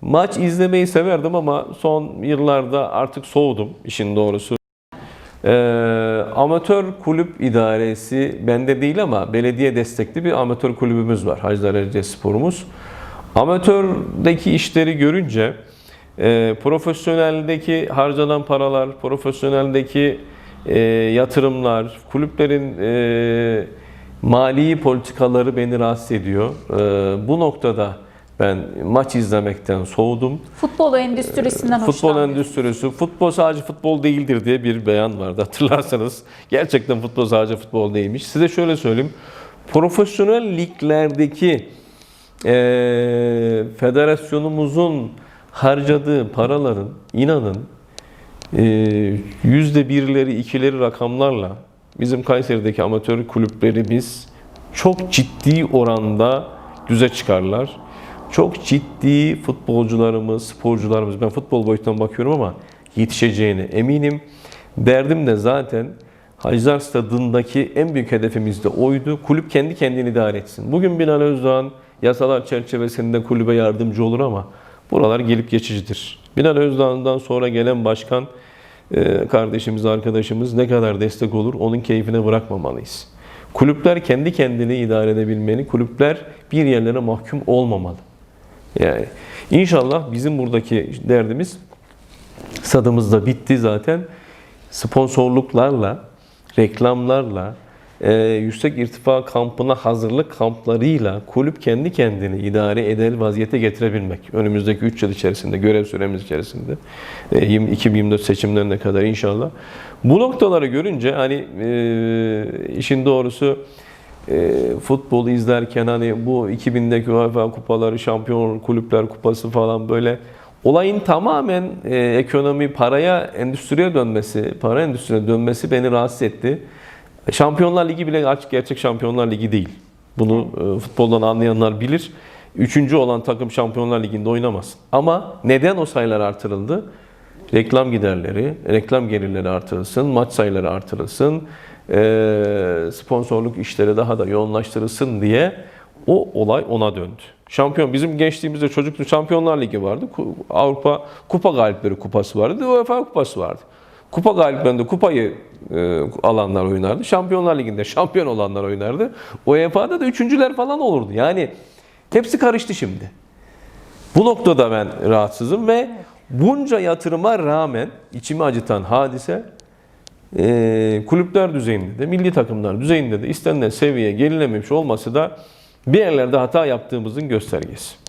Maç izlemeyi severdim ama son yıllarda artık soğudum işin doğrusu. Ee, amatör kulüp idaresi bende değil ama belediye destekli bir amatör kulübümüz var. Hacılar Sporumuz. Amatördeki işleri görünce e, profesyoneldeki harcanan paralar, profesyoneldeki e, yatırımlar, kulüplerin e, mali politikaları beni rahatsız ediyor. E, bu noktada ben maç izlemekten soğudum. Futbol endüstrisinden Futbol hoşlanmıyorum. endüstrisi, futbol sadece futbol değildir diye bir beyan vardı hatırlarsanız. Gerçekten futbol sadece futbol değilmiş. Size şöyle söyleyeyim. Profesyonel liglerdeki eee federasyonumuzun harcadığı paraların inanın eee, yüzde birleri, ikileri rakamlarla bizim Kayseri'deki amatör kulüplerimiz çok ciddi oranda düze çıkarlar. Çok ciddi futbolcularımız, sporcularımız, ben futbol boyutundan bakıyorum ama yetişeceğine eminim. Derdim de zaten Hacılar Stadı'ndaki en büyük hedefimiz de oydu. Kulüp kendi kendini idare etsin. Bugün Binali Özdoğan yasalar çerçevesinde kulübe yardımcı olur ama buralar gelip geçicidir. Binali Özdoğan'dan sonra gelen başkan e, kardeşimiz, arkadaşımız ne kadar destek olur onun keyfine bırakmamalıyız. Kulüpler kendi kendini idare edebilmeli. Kulüpler bir yerlere mahkum olmamalı. Yani inşallah bizim buradaki derdimiz sadımız da bitti zaten. Sponsorluklarla, reklamlarla, e, yüksek irtifa kampına hazırlık kamplarıyla kulüp kendi kendini idare eder vaziyete getirebilmek. Önümüzdeki 3 yıl içerisinde, görev süremiz içerisinde, e, 20 2024 seçimlerine kadar inşallah. Bu noktaları görünce hani e, işin doğrusu e, futbolu izlerken hani bu 2000'deki UEFA kupaları, şampiyon kulüpler kupası falan böyle olayın tamamen e, ekonomi, paraya, endüstriye dönmesi, para endüstriye dönmesi beni rahatsız etti. Şampiyonlar Ligi bile açık gerçek Şampiyonlar Ligi değil. Bunu e, futboldan anlayanlar bilir. Üçüncü olan takım Şampiyonlar Ligi'nde oynamaz. Ama neden o sayılar artırıldı? Reklam giderleri, reklam gelirleri artırılsın, maç sayıları artırılsın, sponsorluk işleri daha da yoğunlaştırılsın diye o olay ona döndü. Şampiyon bizim gençliğimizde çocukluk Şampiyonlar Ligi vardı. Avrupa Kupa Galipleri Kupası vardı. UEFA Kupası vardı. Kupa galiplerinde kupayı e, alanlar oynardı. Şampiyonlar Ligi'nde şampiyon olanlar oynardı. UEFA'da da üçüncüler falan olurdu. Yani hepsi karıştı şimdi. Bu noktada ben rahatsızım ve bunca yatırıma rağmen içimi acıtan hadise e, kulüpler düzeyinde de milli takımlar düzeyinde de istenilen seviyeye gelinememiş olması da bir yerlerde hata yaptığımızın göstergesi.